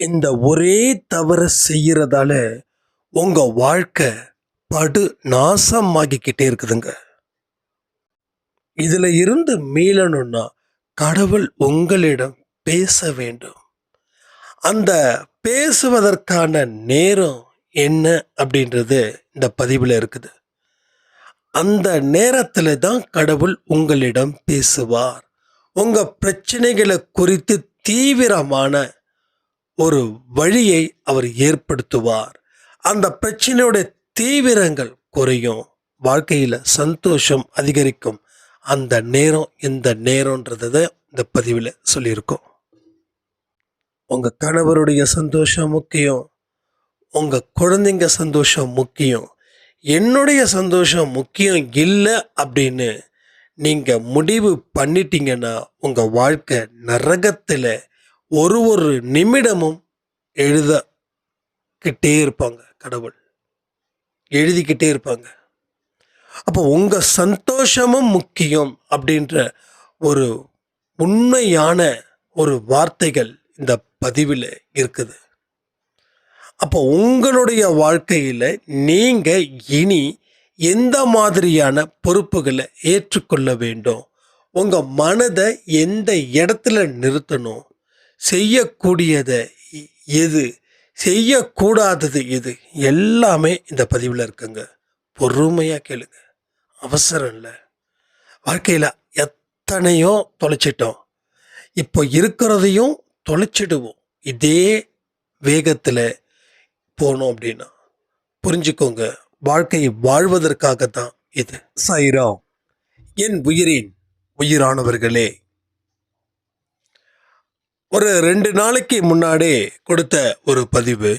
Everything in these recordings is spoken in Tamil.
இந்த ஒரே தவறு செய்கிறதால உங்கள் வாழ்க்கை படு நாசமாகிக்கிட்டே இருக்குதுங்க. இதில் இருந்து மீளணும்னா கடவுள் உங்களிடம் பேச வேண்டும். அந்த பேசுவதற்கான நேரம் என்ன அப்படின்றது இந்த பதிவில் இருக்குது. அந்த நேரத்தில் தான் கடவுள் உங்களிடம் பேசுவார். உங்கள் பிரச்சனைகளை குறித்து தீவிரமான ஒரு வழியை அவர் ஏற்படுத்துவார். அந்த பிரச்சனையுடைய தீவிரங்கள் குறையும். வாழ்க்கையில் சந்தோஷம் அதிகரிக்கும். அந்த நேரம் இந்த நேரம்ன்றதை இந்த பதிவில் சொல்லியிருக்கோம். உங்கள் கணவருடைய சந்தோஷம் முக்கியம். உங்கள் குழந்தைங்க சந்தோஷம் முக்கியம். என்னுடைய சந்தோஷம் முக்கியம் இல்லை அப்படின்னு நீங்கள் முடிவு பண்ணிட்டீங்கன்னா உங்கள் வாழ்க்கை நரகத்தில் ஒரு ஒரு நிமிடமும் எழுதக்கிட்டே இருப்பாங்க கடவுள். எழுதிக்கிட்டே இருப்பாங்க. அப்போ உங்கள் சந்தோஷமும் முக்கியம் அப்படின்ற ஒரு உண்மையான ஒரு வார்த்தைகள் இந்த பதிவில் இருக்குது. அப்போ உங்களுடைய வாழ்க்கையில் நீங்கள் இனி எந்த மாதிரியான பொறுப்புகளை ஏற்றுக்கொள்ள வேண்டும்? உங்கள் மனதை எந்த இடத்துல நிறுத்தணும்? செய்யக்கூடியதை எது? செய்யக்கூடாதது எது? எல்லாமே இந்த பதிவில் இருக்குங்க. பொறுமையாக கேளுங்க. அவசரம் இல்லை. வாழ்க்கையில் எத்தனையோ தொலைச்சிட்டோம். இப்போ இருக்கிறதையும் தொலைச்சிடுவோம். இதே வேகத்தில் போனோம் அப்படின்னா. புரிஞ்சுக்கோங்க. வாழ்க்கையை வாழ்வதற்காக தான் இது. சைராம் என் உயிரின் உயிரானவர்களே ஒரு ரெண்டு நாளைக்கு முன்னாடி கொடுத்த ஒரு பதிவு.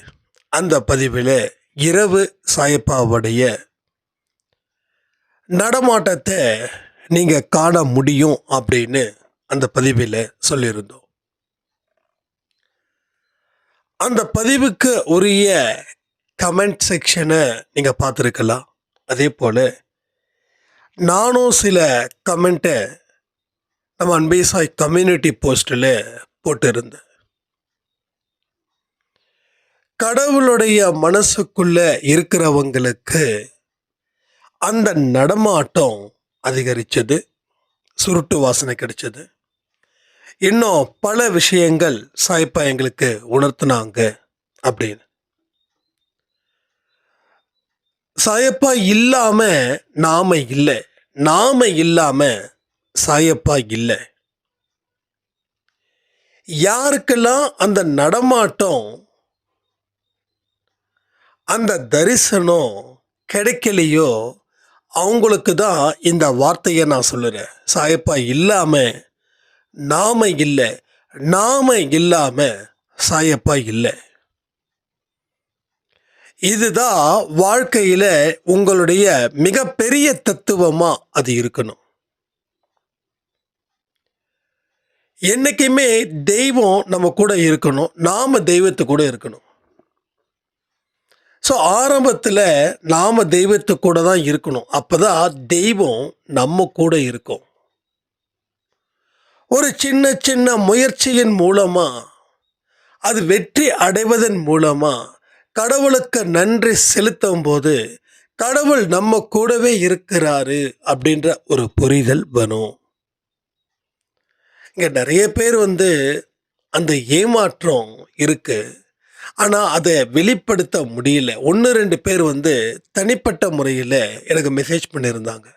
அந்த பதிவில் இரவு சாயப்பாவுடைய நடமாட்டத்தை நீங்கள் காண முடியும் அப்படின்னு அந்த பதிவில் சொல்லியிருந்தோம். அந்த பதிவுக்கு உரிய கமெண்ட் செக்ஷனை நீங்கள் பார்த்துருக்கலாம். அதே போல் நானும் சில கமெண்ட்டை நம்ம அன்பேசாய் கம்யூனிட்டி போஸ்ட்டில் போட்டிருந்தேன் கடவுளுடைய மனசுக்குள்ள இருக்கிறவங்களுக்கு அந்த நடமாட்டம் அதிகரிச்சது சுருட்டு வாசனை கிடைச்சது. இன்னும் பல விஷயங்கள் சாய்ப்பா எங்களுக்கு உணர்த்தினாங்க அப்படின்னு. சாயப்பா இல்லாம நாம இல்லை நாம இல்லாம சாயப்பா இல்லை. யாருக்கெல்லாம் அந்த நடமாட்டம் அந்த தரிசனம் கிடைக்கலையோ அவங்களுக்கு தான் இந்த வார்த்தையை நான் சொல்லுறேன். சாயப்பா இல்லாமல் நாம இல்லை. நாம இல்லாமல் சாயப்பா இல்லை. இதுதான் வாழ்க்கையில் உங்களுடைய மிகப்பெரிய தத்துவமாக அது இருக்கணும். என்றைக்குமே தெய்வம் நம்ம கூட இருக்கணும். நாம் தெய்வத்து கூட இருக்கணும். ஸோ ஆரம்பத்தில் நாம் தெய்வத்து கூட தான் இருக்கணும். அப்போ தான் தெய்வம் நம்ம கூட இருக்கும். ஒரு சின்ன சின்ன முயற்சியின் மூலமாக அது வெற்றி அடைவதன் மூலமாக கடவுளுக்கு நன்றி செலுத்தும் போது கடவுள் நம்ம கூடவே இருக்கிறாரு அப்படின்ற ஒரு புரிதல் வரும். இங்கே நிறைய பேர் வந்து அந்த ஏமாற்றம் இருக்குது ஆனால் அதை வெளிப்படுத்த முடியல. ஒன்று ரெண்டு பேர் வந்து தனிப்பட்ட முறையில் எனக்கு மெசேஜ் பண்ணியிருந்தாங்க.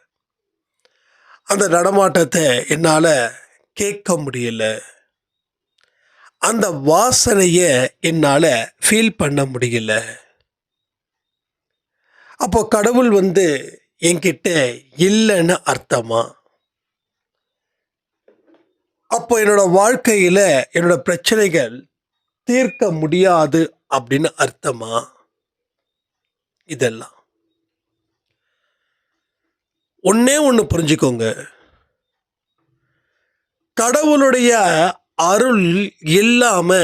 அந்த நடமாட்டத்தை என்னால் கேட்க முடியல. அந்த வாசனையை என்னால் ஃபீல் பண்ண முடியல. அப்போ கடவுள் வந்து என்கிட்ட இல்லைன்னு அர்த்தமா? அப்போ என்னோட வாழ்க்கையில என்னோட பிரச்சனைகள் தீர்க்க முடியாது அப்படின்னு அர்த்தமா? இதெல்லாம். ஒன்னே ஒன்று புரிஞ்சுக்கோங்க. கடவுளுடைய அருள் இல்லாம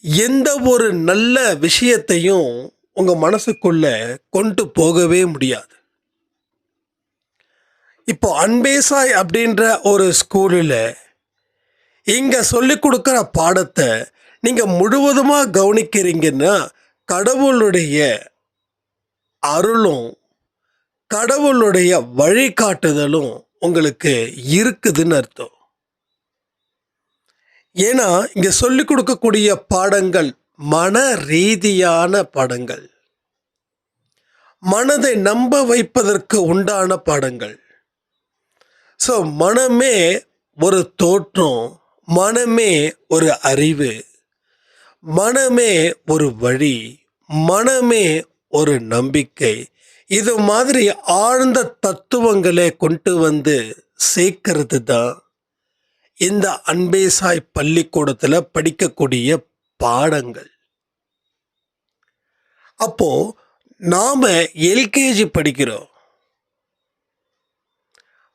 எந்த ஒரு நல்ல விஷயத்தையும் உங்க மனசுக்குள்ள கொண்டு போகவே முடியாது. இப்போ அன்பேசாய் அப்படின்ற ஒரு ஸ்கூலில் இங்கே சொல்லிக் கொடுக்குற பாடத்தை நீங்கள் முழுவதுமாக கவனிக்கிறீங்கன்னா கடவுளுடைய அருளும் கடவுளுடைய வழிகாட்டுதலும் உங்களுக்கு இருக்குதுன்னு அர்த்தம். ஏன்னா இங்கே சொல்லிக் கொடுக்கக்கூடிய பாடங்கள் மன ரீதியான பாடங்கள். மனதை நம்ப வைப்பதற்கு உண்டான பாடங்கள். ஸோ மனமே ஒரு தோற்றம் மனமே ஒரு அறிவு மனமே ஒரு வழி மனமே ஒரு நம்பிக்கை. இது மாதிரி ஆழ்ந்த தத்துவங்களை கொண்டு வந்து சேர்க்கறது தான் இந்த அன்பேசாய் பள்ளிக்கூடத்தில் படிக்கக்கூடிய பாடங்கள். அப்போ நாம் எல்கேஜி படிக்கிறோம்.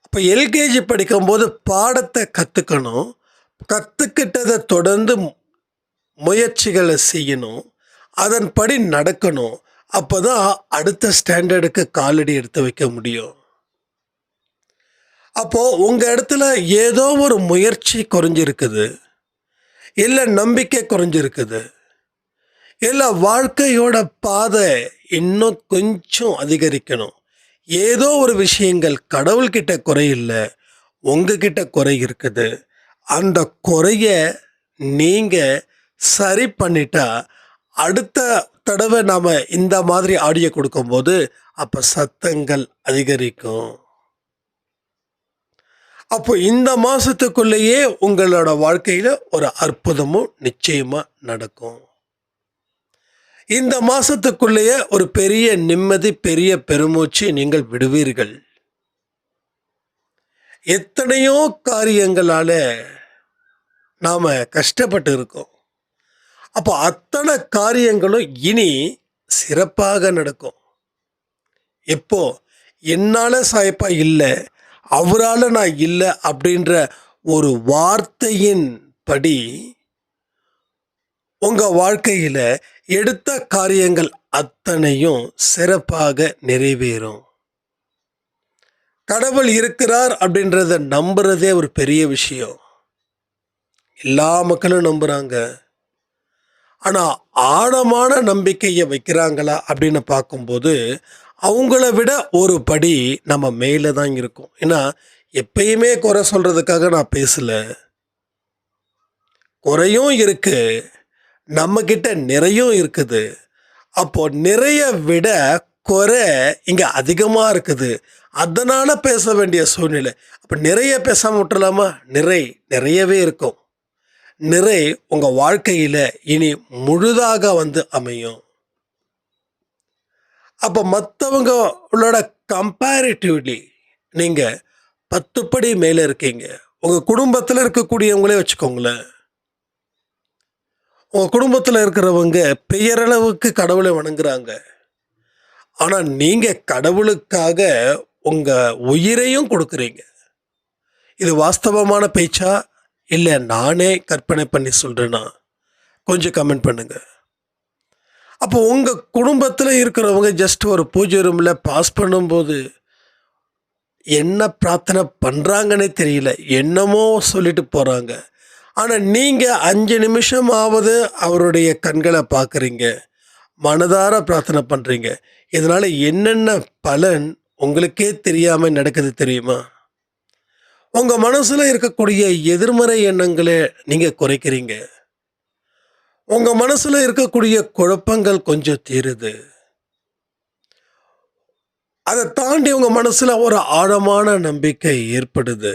இப்போ எல்கேஜி படிக்கும்போது பாடத்தை கற்றுக்கணும் கற்றுக்கிட்டதை தொடர்ந்து முயற்சிகளை செய்யணும். அதன்படி நடக்கணும். அப்போ தான் அடுத்த ஸ்டாண்டர்டுக்கு காலடி எடுத்து வைக்க முடியும். அப்போது உங்கள் இடத்துல ஏதோ ஒரு முயற்சி குறைஞ்சிருக்குது. இல்லை நம்பிக்கை குறைஞ்சிருக்குது. இல்லை வாழ்க்கையோட பாதை இன்னும் கொஞ்சம் அதிகரிக்கணும். ஏதோ ஒரு விஷயங்கள் கடவுள்கிட்ட குறை இல்லை உங்ககிட்ட குறை இருக்குது. அந்த குறைய நீங்கள் சரி பண்ணிட்டா அடுத்த தடவை நாம் இந்த மாதிரி ஆடியோ கொடுக்கும்போது அப்போ சத்தங்கள் அதிகரிக்கும். அப்போ இந்த மாதத்துக்குள்ளேயே உங்களோட வாழ்க்கையில் ஒரு அற்புதமும் நிச்சயமாக நடக்கும். இந்த மாசத்துக்குள்ளேயே ஒரு பெரிய நிம்மதி பெரிய பெருமூச்சு நீங்கள் விடுவீர்கள். எத்தனையோ காரியங்களால நாம கஷ்டப்பட்டு இருக்கோம். அப்போ அத்தனை காரியங்களும் இனி சிறப்பாக நடக்கும். எப்போ? என்னால் சாய்ப்பா இல்லை அவரால் நான் இல்லை அப்படின்ற ஒரு வார்த்தையின் படி உங்கள் வாழ்க்கையில் எடுத்த காரியங்கள் அத்தனையும் சிறப்பாக நிறைவேறும். கடவுள் இருக்கிறார் அப்படின்றத நம்புறதே ஒரு பெரிய விஷயம். எல்லா மக்களும் நம்புகிறாங்க ஆனால் ஆழமான நம்பிக்கையை வைக்கிறாங்களா அப்படின்னு பார்க்கும்போது அவங்கள விட ஒரு படி நம்ம மேலே தான் இருக்கும். ஏன்னா எப்பயுமே குறை சொல்கிறதுக்காக நான் பேசல. குறையும் இருக்குது நம்ம கிட்ட நிறையும் இருக்குது. அப்போ நிறைய விட குறை இங்கே அதிகமாக இருக்குது. அதனால பேச வேண்டிய சூழ்நிலை. அப்போ நிறைய பேசாமல் விட்டுலாமா நிறை நிறையவே இருக்கும். நிறை உங்கள் வாழ்க்கையில் இனி முழுதாக வந்து அமையும். அப்போ மற்றவங்களோட கம்பேரிட்டிவ்லி நீங்கள் பத்து படி மேலே இருக்கீங்க. உங்கள் குடும்பத்தில் இருக்கக்கூடியவங்களே வச்சுக்கோங்களேன். உங்கள் குடும்பத்தில் இருக்கிறவங்க பெயரளவுக்கு கடவுளை வணங்குறாங்க. ஆனால் நீங்கள் கடவுளுக்காக உங்கள் உயிரையும் கொடுக்குறீங்க. இது வாஸ்தவமான பேச்சா? இல்லை நானே கற்பனை பண்ணி சொல்கிறேன்னா கொஞ்சம் கமெண்ட் பண்ணுங்கள் அப்போ உங்கள் குடும்பத்தில் இருக்கிறவங்க ஜஸ்ட் ஒரு பூஜை ரூமில் பாஸ் பண்ணும்போது என்ன பிரார்த்தனை பண்ணுறாங்கன்னே தெரியல. என்னமோ சொல்லிட்டு போகிறாங்க ஆனால் நீங்கள் அஞ்சு நிமிஷமாவது அவருடைய கண்களை பார்க்குறீங்க மனதார பிரார்த்தனை பண்ணுறீங்க இதனால் என்னென்ன பலன் உங்களுக்கே தெரியாமல் நடக்குது தெரியுமா? உங்கள் மனசில் இருக்கக்கூடிய எதிர்மறை எண்ணங்களை நீங்கள் குறைக்கிறீங்க. உங்கள் மனசில் இருக்கக்கூடிய குழப்பங்கள் கொஞ்சம் தீருது. அதை தாண்டி உங்கள் மனசில் ஒரு ஆழமான நம்பிக்கை ஏற்படுது.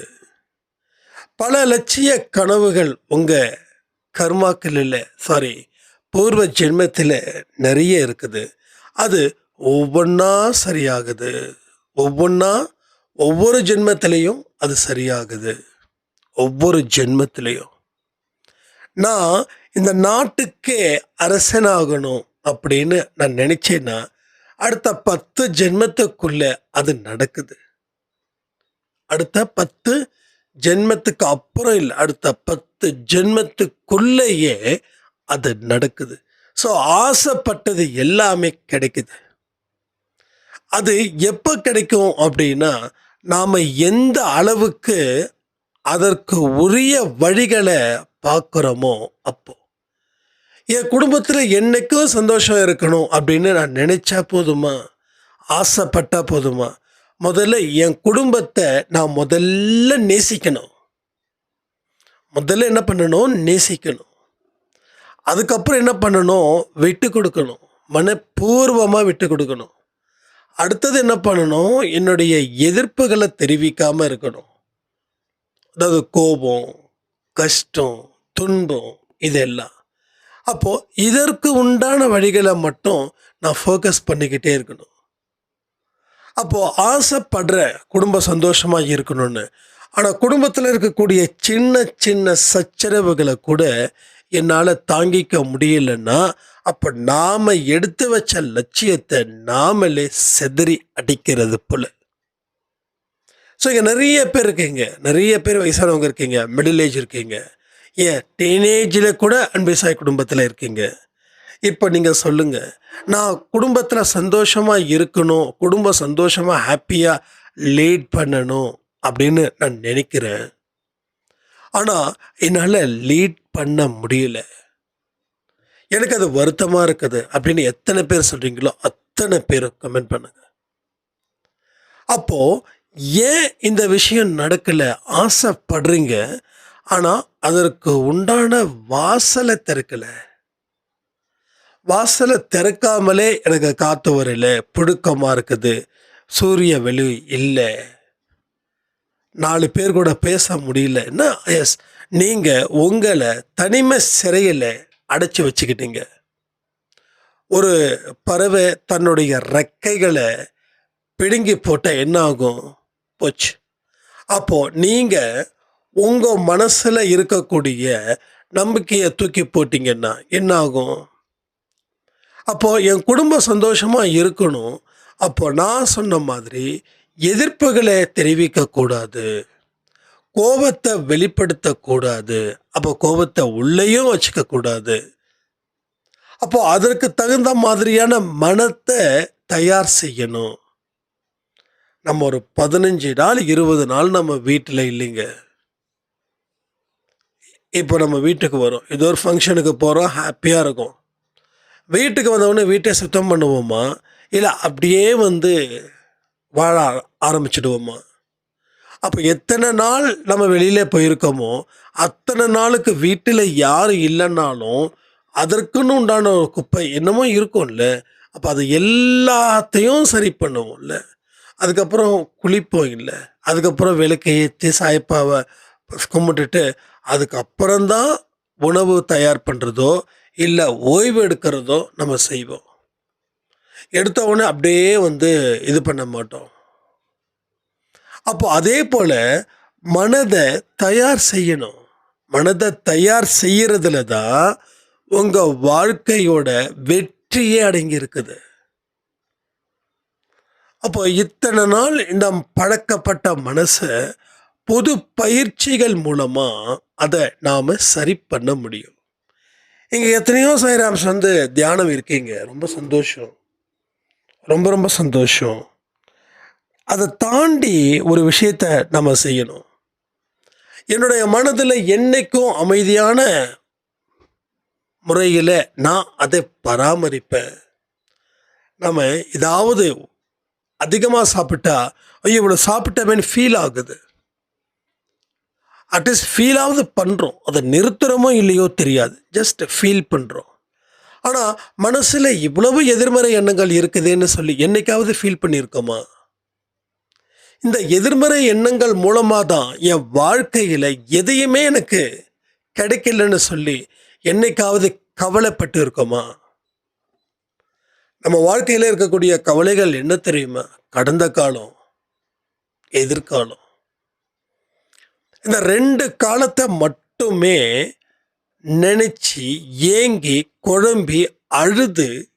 பல லட்சிய கனவுகள் உங்கள் கர்மாக்கள் இல்லை சாரி பூர்வ ஜென்மத்தில் நிறைய இருக்குது. அது ஒவ்வொன்றா சரியாகுது. ஒவ்வொன்றா ஒவ்வொரு ஜென்மத்திலையும் அது சரியாகுது. ஒவ்வொரு ஜென்மத்திலையும். நான் இந்த நாட்டுக்கே அரசனாகணும் அப்படின்னு நான் நினச்சேன்னா அடுத்த பத்து ஜென்மத்துக்குள்ளே அது நடக்குது. அடுத்த பத்து ஜென்மத்துக்கு அப்புறம் இல்லை அடுத்த பத்து ஜென்மத்துக்குள்ளேயே அது நடக்குது. ஸோ ஆசைப்பட்டது எல்லாமே கிடைக்குது. அது எப்போ கிடைக்கும் அப்படின்னா நாம் எந்த அளவுக்கு அதற்கு உரிய வழிகளை பார்க்குறோமோ அப்போ. என் குடும்பத்தில் என்னைக்கும் சந்தோஷம் இருக்கணும் அப்படின்னு நான் நினச்சா போதுமா? ஆசைப்பட்டா போதுமா? முதல்ல என் குடும்பத்தை நான் முதல்ல நேசிக்கணும். முதல்ல என்ன பண்ணணும்? நேசிக்கணும். அதுக்கப்புறம் என்ன பண்ணணும்? விட்டு கொடுக்கணும். மனப்பூர்வமாக விட்டு கொடுக்கணும். அடுத்தது என்ன பண்ணணும்? என்னுடைய எதிர்ப்புகளை தெரிவிக்காமல் இருக்கணும். அதாவது கோபம் கஷ்டம் துன்பம் இதெல்லாம். அப்போது இதற்கு உண்டான வழிகளை மட்டும் நான் ஃபோக்கஸ் பண்ணிக்கிட்டே இருக்கணும். அப்போது ஆசைப்படுற குடும்பம் சந்தோஷமாக இருக்கணும்னு. ஆனால் குடும்பத்தில் இருக்கக்கூடிய சின்ன சின்ன சச்சரவுகளை கூட என்னால் தாங்கிக்க முடியலன்னா அப்போ நாம் எடுத்து வச்ச லட்சியத்தை நாமளே செதறி அடிக்கிறது போல். ஸோ இங்கே நிறைய பேர் இருக்கீங்க. நிறைய பேர் வயசானவங்க இருக்கீங்க. மிடில் ஏஜ் இருக்கீங்க. ஏன் டீனேஜில் கூட அன்பிசாய் குடும்பத்தில் இருக்கீங்க. இப்போ நீங்கள் சொல்லுங்கள் நான் குடும்பத்தில் சந்தோஷமாக இருக்கணும் குடும்பம் சந்தோஷமாக ஹாப்பியாக லீட் பண்ணணும் அப்படின்னு நான் நினைக்கிறேன். ஆனால் என்னால் லீட் பண்ண முடியல. எனக்கு அது வருத்தமாக இருக்குது அப்படின்னு எத்தனை பேர் சொல்கிறீங்களோ அத்தனை பேர் கமெண்ட் பண்ணுங்க. அப்போது ஏன் இந்த விஷயம் நடக்கலை? ஆசைப்படுறீங்க. ஆனால் அதற்கு உண்டான வாசலை திறக்கலை. வாசலை திறக்காமலே எனக்கு காற்று வரல. புடுக்கமாக இருக்குது. சூரிய வெளி இல்லை. நாலு பேர் கூட பேச முடியலன்னா எஸ் நீங்கள் உங்களை தனிமை சிறையில் அடைச்சி வச்சுக்கிட்டீங்க. ஒரு பறவை தன்னுடைய ரெக்கைகளை பிடுங்கி போட்டால் என்ன ஆகும்? போச்சு. அப்போது நீங்கள் உங்கள் மனசில் இருக்கக்கூடிய நம்பிக்கையை தூக்கி போட்டிங்கன்னா என்ன ஆகும்? அப்போது என் குடும்பம் சந்தோஷமாக இருக்கணும். அப்போ நான் சொன்ன மாதிரி எதிர்ப்புகளை தெரிவிக்கக்கூடாது கோபத்தை வெளிப்படுத்தக்கூடாது அப்போ கோபத்தை உள்ளேயும் வச்சுக்கக்கூடாது அப்போ அதற்கு தகுந்த மாதிரியான மனத்தை தயார் செய்யணும். நம்ம ஒரு பதினஞ்சு நாள் இருபது நாள் நம்ம வீட்டில் இல்லைங்க. இப்போ நம்ம வீட்டுக்கு வரோம். ஏதோ ஒரு ஃபங்க்ஷனுக்கு போகிறோம் ஹாப்பியாக இருக்கும். வீட்டுக்கு வந்தவொடனே வீட்டை சுத்தம் பண்ணுவோமா? இல்லை அப்படியே வந்து வாழ ஆரம்பிச்சிடுவோமா? அப்போ எத்தனை நாள் நம்ம வெளியில் போயிருக்கோமோ அத்தனை நாளுக்கு வீட்டில் யாரும் இல்லைன்னாலும் அதற்குன்னு உண்டான ஒரு குப்பை என்னமோ இருக்கும்ல. அப்போ அது எல்லாத்தையும் சரி பண்ணுவோம்ல. அதுக்கப்புறம் குளிப்போம் இல்லை. அதுக்கப்புறம் விளக்கை ஏற்றி சாய்ப்பாவை கும்பிட்டுட்டு அதுக்கப்புறம்தான் உணவு தயார் பண்ணுறதோ இல்லை ஓய்வு எடுக்கிறதோ நம்ம செய்வோம். எடுத்த உடனே அப்படியே வந்து இது பண்ண மாட்டோம். அப்போ அதே போல் மனதை தயார் செய்யணும். மனதை தயார் செய்கிறதுல தான் உங்கள் வாழ்க்கையோட வெற்றியே அடங்கி இருக்குது அப்போ இத்தனை நாள் நம் பழக்கப்பட்ட மனசை பொது பயிற்சிகள் மூலமாக அதை நாம் சரி பண்ண முடியும். இங்கே எத்தனையோ சைராம்ஸ் வந்து தியானம் இருக்கீங்க. ரொம்ப சந்தோஷம். ரொம்ப ரொம்ப சந்தோஷம். அதை தாண்டி ஒரு விஷயத்தை நம்ம செய்யணும். என்னுடைய மனதில் என்னைக்கும் அமைதியான முறையில் நான் அதை பராமரிப்பேன். நம்ம ஏதாவது அதிகமாக சாப்பிட்டா ஐயோ இவ்வளோ சாப்பிட்டமேன்னு ஃபீல் ஆகுது. அட்லீஸ்ட் ஃபீலாவது பண்ணுறோம் அதை நிறுத்துகிறோமோ இல்லையோ தெரியாது. ஜஸ்ட் ஃபீல் பண்ணுறோம் ஆனால் மனசில் இவ்வளவு எதிர்மறை எண்ணங்கள் இருக்குதுன்னு சொல்லி என்னைக்காவது ஃபீல் பண்ணியிருக்கோமா? இந்த எதிர்மறை எண்ணங்கள் மூலமாக தான் என் வாழ்க்கையில் எதையுமே எனக்கு கிடைக்கலன்னு சொல்லி என்னைக்காவது கவலைப்பட்டு இருக்கோமா நம்ம வாழ்க்கையில் இருக்கக்கூடிய கவலைகள் என்ன தெரியுமா? கடந்த காலம் எதிர்காலம். இந்த ரெண்டு காலத்தை மட்டுமே நினச்சி ஏங்கி குழம்பி அழுது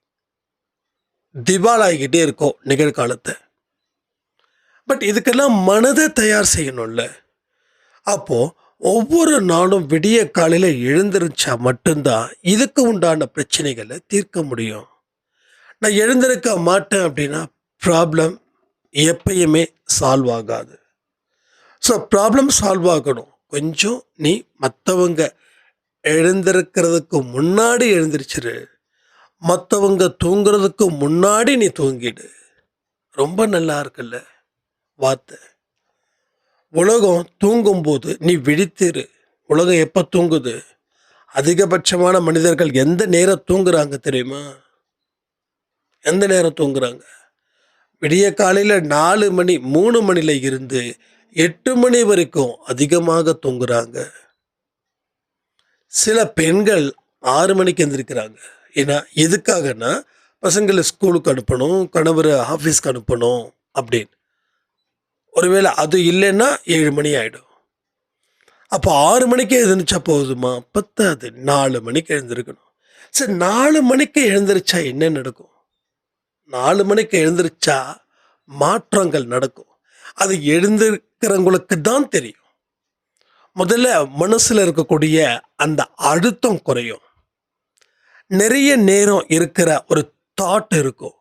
திவாலாகிக்கிட்டே இருக்கும் நிகழ்காலத்தை. பட் இதுக்கெல்லாம் மனதை தயார் செய்யணும்ல. அப்போது ஒவ்வொரு நாளும் விடிய காலையில் எழுந்திருச்சா மட்டும்தான் இதுக்கு உண்டான பிரச்சனைகளை தீர்க்க முடியும். நான் எழுந்திருக்க மாட்டேன் அப்படின்னா ப்ராப்ளம் எப்பயுமே சால்வ் ஆகாது. ஸோ ப்ராப்ளம் சால்வ் ஆகணும். கொஞ்சம் நீ மற்றவங்க எழுந்திருக்கிறதுக்கு முன்னாடி எழுந்திருச்சிரு. மற்றவங்க தூங்குறதுக்கு முன்னாடி நீ தூங்கிடு. ரொம்ப நல்லா இருக்குல்ல? வார்த்தை. உலகம் தூங்கும்போது நீ விழித்திரு. உலகம் எப்போ தூங்குது? அதிகபட்சமான மனிதர்கள் எந்த நேரம் தூங்குறாங்க தெரியுமா? எந்த நேரம் தூங்குறாங்க? விடிய காலையில் நாலு மணி மூணு மணியில் இருந்து எட்டு மணி வரைக்கும் அதிகமாக தூங்குறாங்க. சில பெண்கள் ஆறு மணிக்கு எந்திரிக்கிறாங்க. ஏன்னா எதுக்காகனா பசங்களை ஸ்கூலுக்கு அனுப்பணும் கணவரை ஆஃபீஸ்க்கு அனுப்பணும் அப்படின்னு. ஒருவேளை அது இல்லைன்னா ஏழு மணி ஆகிடும் அப்போ ஆறு மணிக்கு எழுந்திரிச்சா போதுமா? பத்தாது. நாலு மணிக்கு எழுந்திருக்கணும். சரி நாலு மணிக்கு எழுந்திரிச்சா என்ன நடக்கும்? நாலு மணிக்கு எழுந்திரிச்சா மாற்றங்கள் நடக்கும். அது எழுந்திருக்கிறவங்களுக்கு தான் தெரியும். முதல்ல மனசில் இருக்கக்கூடிய அந்த அழுத்தம் குறையும். நிறைய நேரம் இருக்கிற ஒரு தாட் இருக்கும்.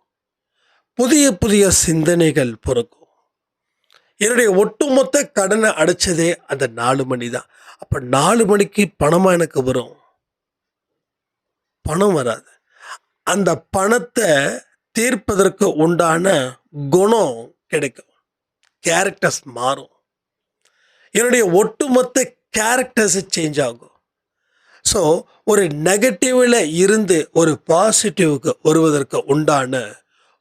புதிய புதிய சிந்தனைகள் பிறக்கும். என்னுடைய ஒட்டுமொத்த கடனை அடைச்சதே அந்த நாலு மணி தான். அப்போ நாலு மணிக்கு பணமாக எனக்கு வரும்? பணம் வராது. அந்த பணத்தை தீர்ப்பதற்கு உண்டான குணம் கிடைக்கும். கேரக்டர்ஸ் மாறும். என்னுடைய ஒட்டுமொத்த கேரக்டர்ஸ் சேஞ்ச் ஆகும். ஸோ ஒரு நெகட்டிவில் இருந்து ஒரு பாசிட்டிவுக்கு வருவதற்கு உண்டான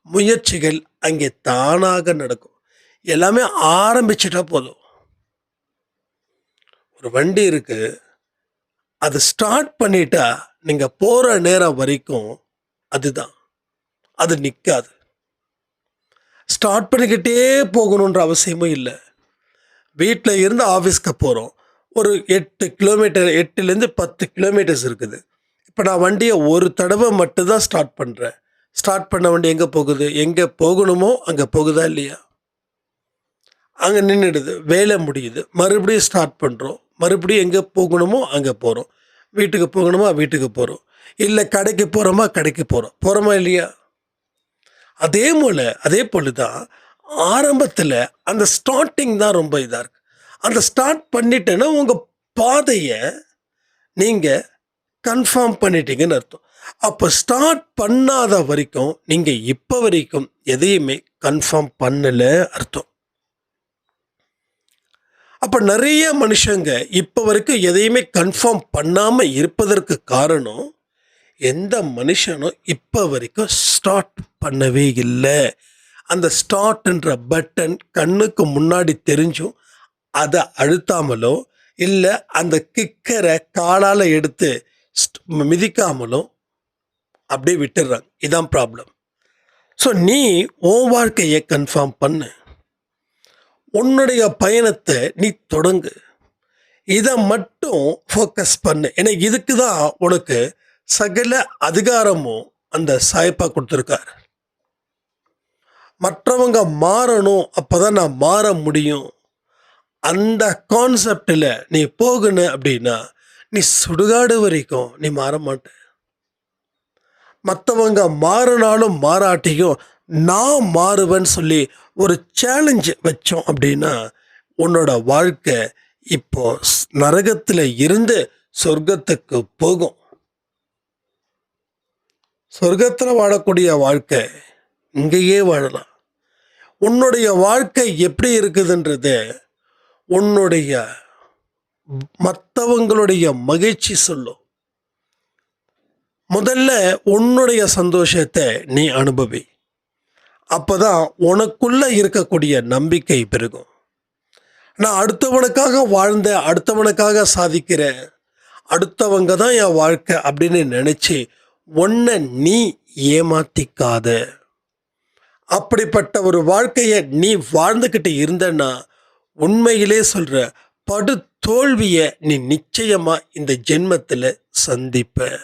முயற்சிகள் அங்கே தானாக நடக்கும். எல்லாமே ஆரம்பிச்சிட்டா போதும். ஒரு வண்டி இருக்குது அது ஸ்டார்ட் பண்ணிட்டா நீங்கள் போகிற நேரம் வரைக்கும் அதுதான். அது நிற்காது ஸ்டார்ட் பண்ணிக்கிட்டே போகணுன்ற அவசியமும் இல்லை. வீட்டில் இருந்து ஆஃபீஸ்க்கு போகிறோம் ஒரு எட்டு கிலோமீட்டர் எட்டுலேருந்து பத்து கிலோமீட்டர்ஸ் இருக்குது. இப்போ நான் வண்டியை ஒரு தடவை மட்டும்தான் ஸ்டார்ட் பண்ணுறேன் ஸ்டார்ட் பண்ண வண்டி எங்கே போகுது? எங்கே போகணுமோ அங்கே போகுதா இல்லையா? அங்கே நின்றுடுது வேலை முடியுது. மறுபடியும் ஸ்டார்ட் பண்ணுறோம் மறுபடியும் எங்கே போகணுமோ அங்கே போகிறோம் வீட்டுக்கு போகணுமா? வீட்டுக்கு போகிறோம் இல்லை கடைக்கு போகிறோமா கடைக்கு போகிறோம் போகிறோமா இல்லையா? அதே போல் அதே போல் தான் ஆரம்பத்தில் அந்த ஸ்டார்டிங் தான் ரொம்ப இதாக இருக்கு. அந்த ஸ்டார்ட் பண்ணிட்டேன்னா உங்கள் பாதையை நீங்கள் கன்ஃபார்ம் பண்ணிட்டீங்கன்னு அர்த்தம். அப்போ ஸ்டார்ட் பண்ணாத வரைக்கும் நீங்கள் இப்போ வரைக்கும் எதையுமே கன்ஃபார்ம் பண்ணலை அர்த்தம். அப்போ நிறைய மனுஷங்க இப்போ வரைக்கும் எதையுமே கன்ஃபார்ம் பண்ணாமல் இருப்பதற்கு காரணம் எந்த மனுஷனும் இப்போ வரைக்கும் ஸ்டார்ட் பண்ணவே இல்லை. அந்த ஸ்டார்ட்ன்ற பட்டன் கண்ணுக்கு முன்னாடி தெரிஞ்சும் அதை அழுத்தாமலோ இல்லை அந்த கிக்கரை காலால் எடுத்து ஸ்ட்- மிதிக்காமலும் அப்படியே விட்டுடுறாங்க. இதான் ப்ராப்ளம் ஸோ நீ உன் வாழ்க்கையை கன்ஃபார்ம் பண்ணு. உன்னுடைய பயணத்தை நீ தொடங்கு. இதை மட்டும் ஃபோக்கஸ் பண்ணு. ஏன்னா இதுக்கு தான் உனக்கு சகல அதிகாரமும் அந்த சாய்ப்பா கொடுத்துருக்காரு. மற்றவங்க மாறணும் அப்பதான் நான் மாற முடியும். அந்த கான்செப்டில் நீ போகணும் அப்படின்னா நீ சுடுகாடு வரைக்கும் நீ மாற மாட்ட. மற்றவங்க மாறினாலும் மாறாட்டியும் நான் மாறுவேன்னு சொல்லி ஒரு சேலஞ்சு வச்சோம் அப்படின்னா உன்னோட வாழ்க்கை இப்போ நரகத்தில் இருந்து சொர்க்கத்துக்கு போகும். சொர்க்கத்தில் வாழக்கூடிய வாழ்க்கை இங்கேயே வாழலாம். உன்னுடைய வாழ்க்கை எப்படி இருக்குதுன்றது உன்னுடைய மற்றவங்களுடைய மகிழ்ச்சி சொல்லும். முதல்ல உன்னுடைய சந்தோஷத்தை நீ அனுபவி. அப்போ தான் உனக்குள்ளே இருக்கக்கூடிய நம்பிக்கை பெருகும். நான் அடுத்தவனுக்காக வாழ்ந்த அடுத்தவனுக்காக சாதிக்கிறேன் அடுத்தவங்க தான் என் வாழ்க்கை அப்படின்னு நினச்சி உன்னை நீ ஏமாத்திக்காத. அப்படிப்பட்ட ஒரு வாழ்க்கையை நீ வாழ்ந்துக்கிட்டு இருந்தன்னா உண்மையிலே சொல்ற படு தோல்வியை நீ நிச்சயமா இந்த ஜென்மத்தில் சந்திப்ப.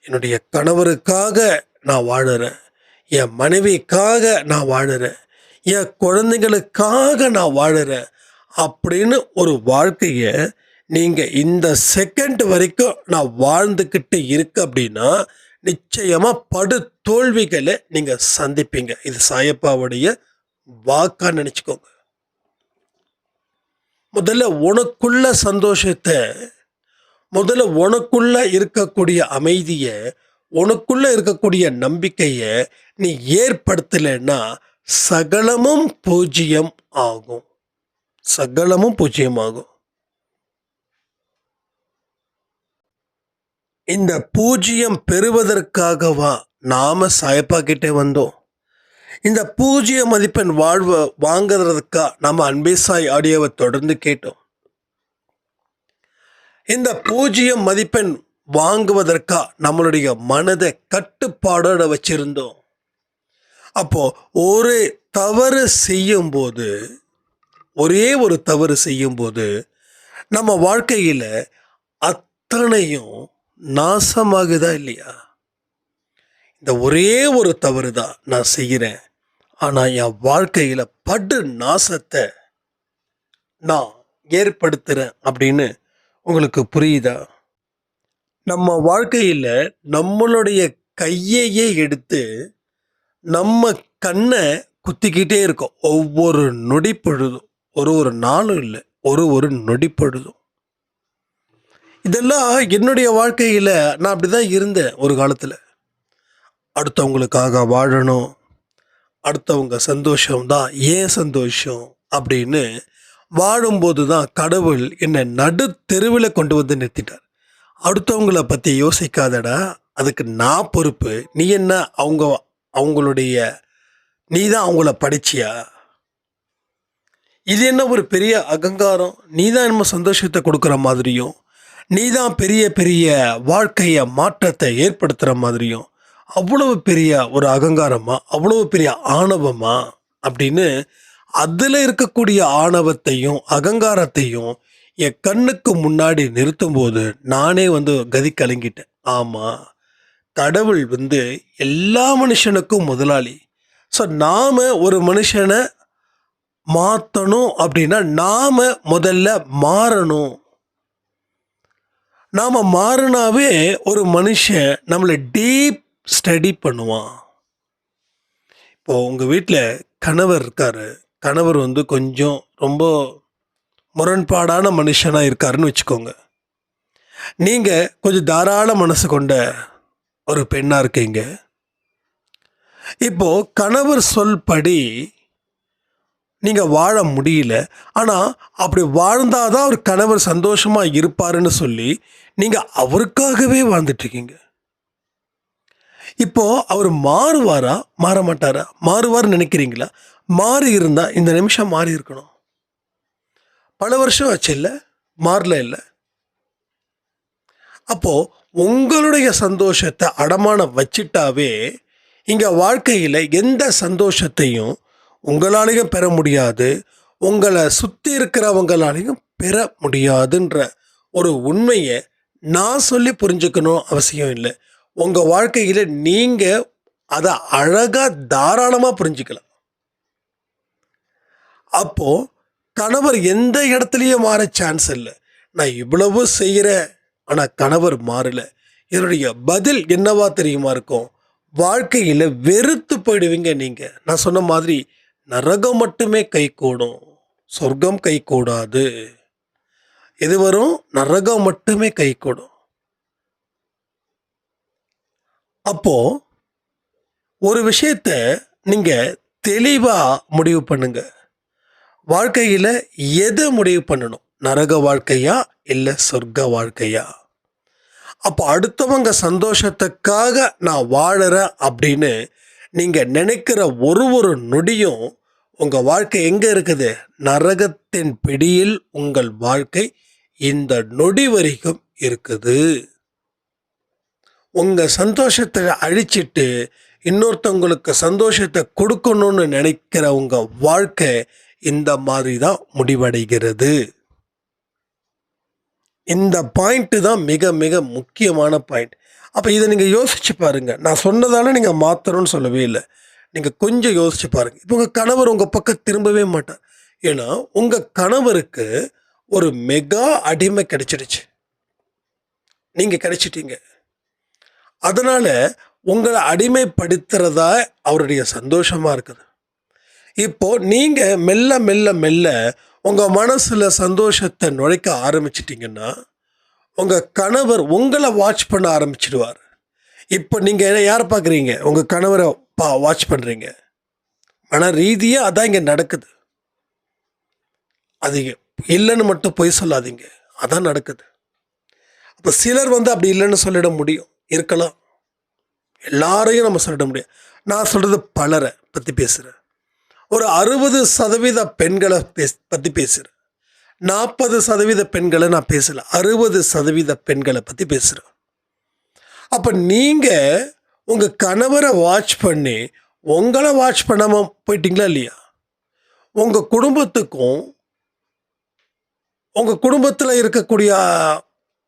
என்னுடைய கணவருக்காக நான் வாழறேன் என் மனைவிக்காக நான் வாழறேன் என் குழந்தைங்களுக்காக நான் வாழறேன் அப்படின்னு ஒரு வாழ்க்கையை நீங்கள் இந்த செகண்ட் வரைக்கும் நான் வாழ்ந்துக்கிட்டு இருக்கு அப்படின்னா நிச்சயமாக படு தோல்விகளை நீங்கள் சந்திப்பீங்க. இது சாயப்பாவுடைய வாக்காக நினச்சிக்கோங்க. முதல்ல உனக்குள்ள சந்தோஷத்தை முதல்ல உனக்குள்ள இருக்கக்கூடிய அமைதியை உனக்குள்ள இருக்கக்கூடிய நம்பிக்கையை நீ ஏற்படுத்தலைன்னா சகலமும் பூஜ்ஜியம் ஆகும். சகலமும் பூஜ்ஜியம் ஆகும். இந்த பூஜ்ஜியம் பெறுவதற்காகவா நாம சாயப்பா கிட்டே வந்தோம். இந்த பூஜ்ஜிய மதிப்பெண் வாழ்வை வாங்குறதுக்கா நம்ம அன்பே சாய் ஆடியோவை தொடர்ந்து கேட்டோம். இந்த பூஜ்ஜியம் மதிப்பெண் வாங்குவதற்கா நம்மளுடைய மனதை கட்டுப்பாடோட வச்சிருந்தோம். அப்போ ஒரு தவறு செய்யும்போது ஒரே ஒரு தவறு செய்யும்போது நம்ம வாழ்க்கையில் அத்தனையும் நாசமாகுதா இல்லையா? இந்த ஒரே ஒரு தவறு தான் நான் செய்கிறேன். ஆனால் என் வாழ்க்கையில் படு நாசத்தை நான் ஏற்படுத்துகிறேன் அப்படின்னு உங்களுக்கு புரியுதா? நம்ம வாழ்க்கையில் நம்மளுடைய கையையே எடுத்து நம்ம கண்ணை குத்திக்கிட்டே இருக்கோம். ஒவ்வொரு நொடி பொழுதும் ஒரு ஒரு நாளும் இல்லை. ஒரு ஒரு நொடி பொழுதும் இதெல்லாம் என்னுடைய வாழ்க்கையில் நான் அப்படி தான் இருந்தேன் ஒரு காலத்தில். அடுத்தவங்களுக்காக வாழணும் அடுத்தவங்க சந்தோஷம் தான் ஏன் சந்தோஷம் அப்படின்னு வாழும்போது தான் கடவுள் என்னை நடு தெருவில் கொண்டு வந்து நிறுத்திட்டார். அடுத்தவங்கள பற்றி யோசிக்காதடா அதுக்கு நான் பொறுப்பு. நீ என்ன அவங்க அவங்களுடைய நீ தான் அவங்கள படிச்சியா? இது என்ன ஒரு பெரிய அகங்காரம்? நீ தான் நம்ம சந்தோஷத்தை கொடுக்குற மாதிரியும் நீ தான் பெரிய பெரிய வாழ்க்கையை மாற்றத்தை ஏற்படுத்துகிற மாதிரியும் அவ்வளவு பெரிய ஒரு அகங்காரமா அவ்வளவு பெரிய ஆணவமா அப்படின்னு அதில் இருக்கக்கூடிய ஆணவத்தையும் அகங்காரத்தையும் என் கண்ணுக்கு முன்னாடி நிறுத்தும்போது நானே வந்து கதி கலங்கிட்டேன். ஆமாம் கடவுள் வந்து எல்லா மனுஷனுக்கும் முதலாளி. ஸோ நாம் ஒரு மனுஷனை மாற்றணும் அப்படின்னா நாம் முதல்ல மாறணும். நாம் மாறினாவே ஒரு மனுஷன் நம்மளை டீப் ஸ்டடி பண்ணுவான். இப்போ உங்கள் வீட்டில் கணவர் இருக்கார். கணவர் வந்து கொஞ்சம் ரொம்ப முரண்பாடான மனுஷனாக இருக்காருன்னு வச்சுக்கோங்க. நீங்கள் கொஞ்சம் தாராள மனசு கொண்ட ஒரு பெண்ணாக இருக்கீங்க. இப்போ கணவர் சொல்படி நீங்கள் வாழ முடியல. ஆனால் அப்படி வாழ்ந்தாதான் அவர் கணவர் சந்தோஷமாக இருப்பாருன்னு சொல்லி நீங்கள் அவருக்காகவே வாழ்ந்துட்டுருக்கீங்க. இப்போ அவர் மாறுவாரா? மாற மாட்டாரா மாறுவார்னு நினைக்கிறீங்களா? மாறி இருந்தால் இந்த நிமிஷம் மாறி இருக்கணும். பல வருஷம் ஆச்சு இல்லை? மாறல இல்லை? அப்போது உங்களுடைய சந்தோஷத்தை அடமானம் வச்சிட்டாவே இங்கே வாழ்க்கையில் எந்த சந்தோஷத்தையும் உங்களாலையும் பெற முடியாது. உங்களை சுற்றி இருக்கிறவங்களாலையும் பெற முடியாதுன்ற ஒரு உண்மையை நான் சொல்லி புரிஞ்சுக்கணும் அவசியம் இல்லை. உங்கள் வாழ்க்கையில் நீங்கள் அதை அழகாக தாராளமாக புரிஞ்சுக்கலாம். அப்போது கணவர் எந்த இடத்துலையும் மாற சான்ஸ் இல்லை. நான் இவ்வளவு செய்கிறேன் ஆனால் கணவர் மாறலை. இதனுடைய பதில் என்னவா தெரியுமா இருக்கும்? வாழ்க்கையில் வெறுத்து போயிடுவீங்க நீங்கள் நான் சொன்ன மாதிரி நரகம் மட்டுமே கை கூடும் சொர்க்கம் கை கூடாது எது வரும் நரகம் மட்டுமே கை கூடும் அப்போ ஒரு விஷயத்த நீங்க தெளிவா முடிவு பண்ணுங்க. வாழ்க்கையில எதை முடிவு பண்ணணும்? நரக வாழ்க்கையா இல்லை சொர்க்க வாழ்க்கையா? அப்போ அடுத்தவங்க சந்தோஷத்துக்காக நான் வாழறேன் அப்படின்னு நீங்கள் நினைக்கிற ஒரு ஒரு நொடியும் உங்கள் வாழ்க்கை எங்கே இருக்குது? நரகத்தின் பிடியில் உங்கள் வாழ்க்கை இந்த நொடி வரைக்கும் இருக்குது. உங்கள் சந்தோஷத்தை அழிச்சிட்டு இன்னொருத்தவங்களுக்கு சந்தோஷத்தை கொடுக்கணும்னு நினைக்கிற உங்கள் வாழ்க்கை இந்த மாதிரி தான் முடிவடைகிறது. இந்த பாயிண்ட்டு தான் மிக மிக முக்கியமான பாயிண்ட் அப்போ இதை நீங்கள் யோசிச்சு பாருங்கள் நான் சொன்னதால நீங்கள் மாற்றணும்னு சொல்லவே இல்லை. நீங்கள் கொஞ்சம் யோசிச்சு பாருங்கள் இப்போ உங்கள் கணவர் உங்கள் பக்கம் திரும்பவே மாட்டார். ஏன்னா உங்கள் கணவருக்கு ஒரு மெகா அடிமை கிடைச்சிடுச்சு. நீங்கள் கிடைச்சிட்டீங்க. அதனால் உங்களை அடிமைப்படுத்துறதா அவருடைய சந்தோஷமாக இருக்குது. இப்போது நீங்கள் மெல்ல மெல்ல மெல்ல உங்கள் மனசில் சந்தோஷத்தை நுழைக்க ஆரம்பிச்சிட்டிங்கன்னா உங்கள் கணவர் உங்களை வாட்ச் பண்ண ஆரம்பிச்சிடுவார். இப்போ நீங்கள் யாரை பார்க்குறீங்க உங்கள் கணவரை பா வாட்ச் பண்ணுறீங்க மன ரீதியாக அதான் இங்கே நடக்குது. அது இல்லைன்னு மட்டும் பொய் சொல்லாதீங்க. அதான் நடக்குது. அப்போ சிலர் வந்து அப்படி இல்லைன்னு சொல்லிட முடியும். இருக்கலாம். எல்லாரையும் நம்ம சொல்லிட முடியும். நான் சொல்கிறது பலரை பற்றி பேசுகிறேன் ஒரு அறுபது சதவீத பெண்களை பேஸ் பற்றி பேசுகிறேன் நாற்பது சதவீத பெண்களை நான் பேசலை. அறுபது சதவீத பெண்களை பற்றி பேசுகிறேன் அப்போ நீங்கள் உங்கள் கணவரை வாட்ச் பண்ணி உங்களை வாட்ச் பண்ணாமல் போயிட்டீங்களா இல்லையா? உங்கள் குடும்பத்துக்கும் உங்கள் குடும்பத்தில் இருக்கக்கூடிய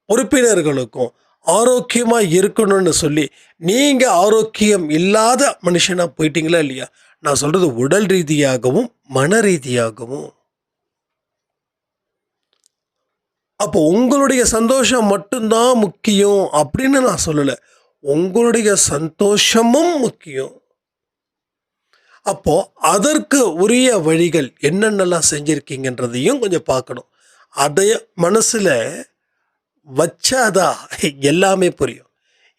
உறுப்பினர்களுக்கும் ஆரோக்கியமாக இருக்கணும்னு சொல்லி நீங்கள் ஆரோக்கியம் இல்லாத மனுஷனாக போயிட்டீங்களா இல்லையா? நான் சொல்கிறது உடல் ரீதியாகவும் மன ரீதியாகவும். அப்போ உங்களுடைய சந்தோஷம் மட்டும்தான் முக்கியம் அப்படின்னு நான் சொல்லலை. உங்களுடைய சந்தோஷமும் முக்கியம். அப்போ அதற்கு உரிய வழிகள் என்னென்னலாம் செஞ்சுருக்கீங்கன்றதையும் கொஞ்சம் பார்க்கணும். அதை மனசில் வச்சாதான் எல்லாமே புரியும்.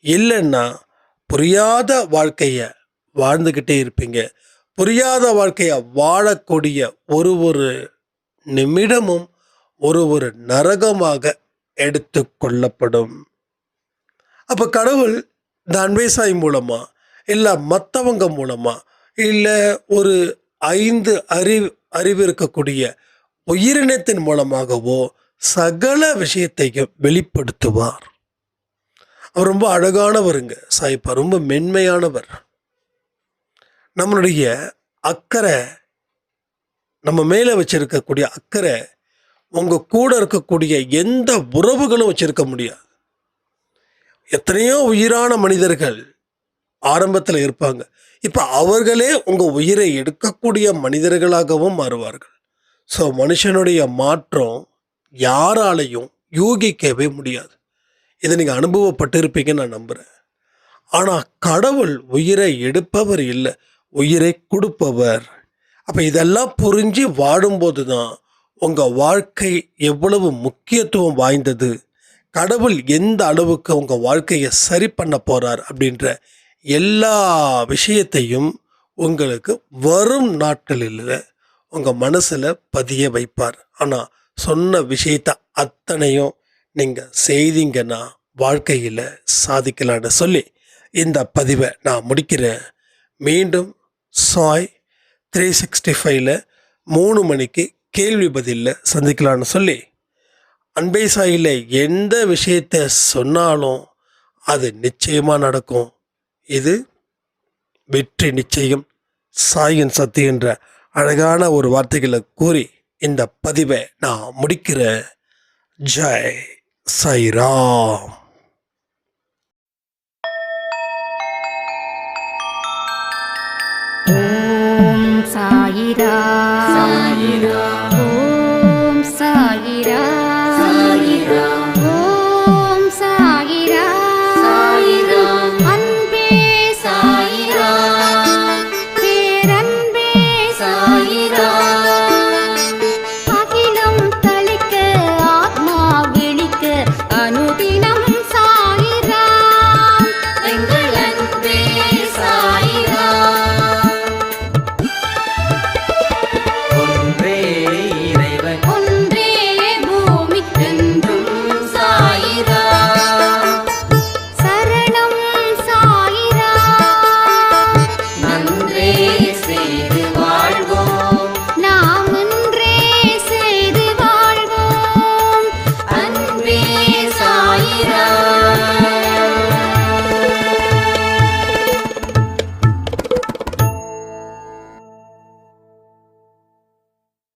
இல்லைன்னா புரியாத வாழ்க்கையை வாழ்ந்துக்கிட்டே இருப்பீங்க. புரியாத வாழ்க்கையை வாழக்கூடிய ஒரு ஒரு நிமிடமும் ஒரு ஒரு நரகமாக எடுத்து கொள்ளப்படும். அப்போ கடவுள் இந்த அன்பேசாய் மூலமாக இல்லை மற்றவங்க மூலமாக இல்லை ஒரு ஐந்து அறிவு அறிவு இருக்கக்கூடிய உயிரினத்தின் மூலமாகவோ சகல விஷயத்தையும் வெளிப்படுத்துவார். அவர் ரொம்ப அழகானவருங்க சாய்ப்பா. ரொம்ப மென்மையானவர். நம்மளுடைய அக்கறை நம்ம மேலே வச்சிருக்கக்கூடிய அக்கறை உங்கள் கூட இருக்கக்கூடிய எந்த உறவுகளும் வச்சுருக்க முடியாது. எத்தனையோ உயிரான மனிதர்கள் ஆரம்பத்தில் இருப்பாங்க. இப்போ அவர்களே உங்கள் உயிரை எடுக்கக்கூடிய மனிதர்களாகவும் மாறுவார்கள். ஸோ மனுஷனுடைய மாற்றம் யாராலையும் யூகிக்கவே முடியாது. இதை நீங்கள் அனுபவப்பட்டிருப்பீங்கன்னு நான் நம்புகிறேன் ஆனால் கடவுள் உயிரை எடுப்பவர் இல்லை உயிரை கொடுப்பவர். அப்போ இதெல்லாம் புரிஞ்சு வாழும்போது தான் உங்கள் வாழ்க்கை எவ்வளவு முக்கியத்துவம் வாய்ந்தது கடவுள் எந்த அளவுக்கு உங்கள் வாழ்க்கையை சரி பண்ண போகிறார் அப்படின்ற எல்லா விஷயத்தையும் உங்களுக்கு வரும் நாட்களில் உங்கள் மனசில் பதிய வைப்பார். ஆனால் சொன்ன விஷயத்த அத்தனையும் நீங்கள் செய்தீங்கன்னா வாழ்க்கையில் சாதிக்கலான்னு சொல்லி இந்த பதிவை நான் முடிக்கிறேன். மீண்டும் சாய் த்ரீ சிக்ஸ்டி ஃபைவ்ல மூணு மணிக்கு கேள்வி பதிலில் சந்திக்கலான்னு சொல்லி அன்பை சாயில் எந்த விஷயத்தை சொன்னாலும் அது நிச்சயமாக நடக்கும். இது வெற்றி நிச்சயம். சாயின் சக்தி என்ற அழகான ஒரு வார்த்தைகளை கூறி இந்த பதிவை நான் முடிக்கிற. ஜெய் சாய்ராம். சாயிரா சாயிரா